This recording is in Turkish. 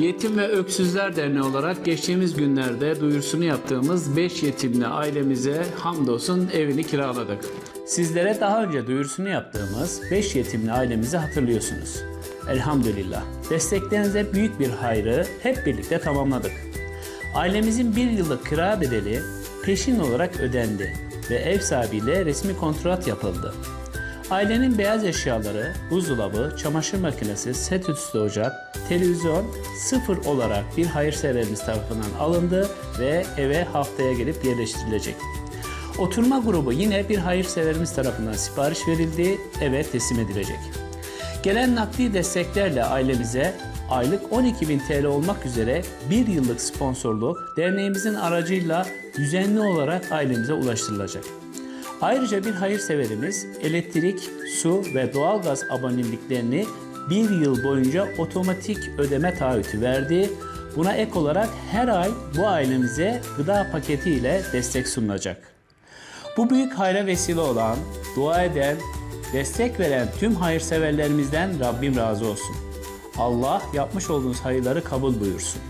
Yetim ve Öksüzler Derneği olarak geçtiğimiz günlerde duyurusunu yaptığımız 5 yetimli ailemize hamdolsun evini kiraladık. Sizlere daha önce duyurusunu yaptığımız 5 yetimli ailemizi hatırlıyorsunuz. Elhamdülillah. Desteklerinize büyük bir hayrı hep birlikte tamamladık. Ailemizin bir yıllık kira bedeli peşin olarak ödendi ve ev sahibiyle resmi kontrat yapıldı. Ailenin beyaz eşyaları, buzdolabı, çamaşır makinesi, set üstü ocak, televizyon sıfır olarak bir hayırseverimiz tarafından alındı ve eve haftaya gelip yerleştirilecek. Oturma grubu yine bir hayırseverimiz tarafından sipariş verildi, eve teslim edilecek. Gelen nakdi desteklerle ailemize aylık 12.000 TL olmak üzere bir yıllık sponsorluk derneğimizin aracıyla düzenli olarak ailemize ulaştırılacak. Ayrıca bir hayırseverimiz elektrik, su ve doğalgaz aboneliklerini bir yıl boyunca otomatik ödeme taahhütü verdi. Buna ek olarak her ay bu ailemize gıda paketi ile destek sunulacak. Bu büyük hayra vesile olan, dua eden, destek veren tüm hayırseverlerimizden Rabbim razı olsun. Allah yapmış olduğunuz hayırları kabul buyursun.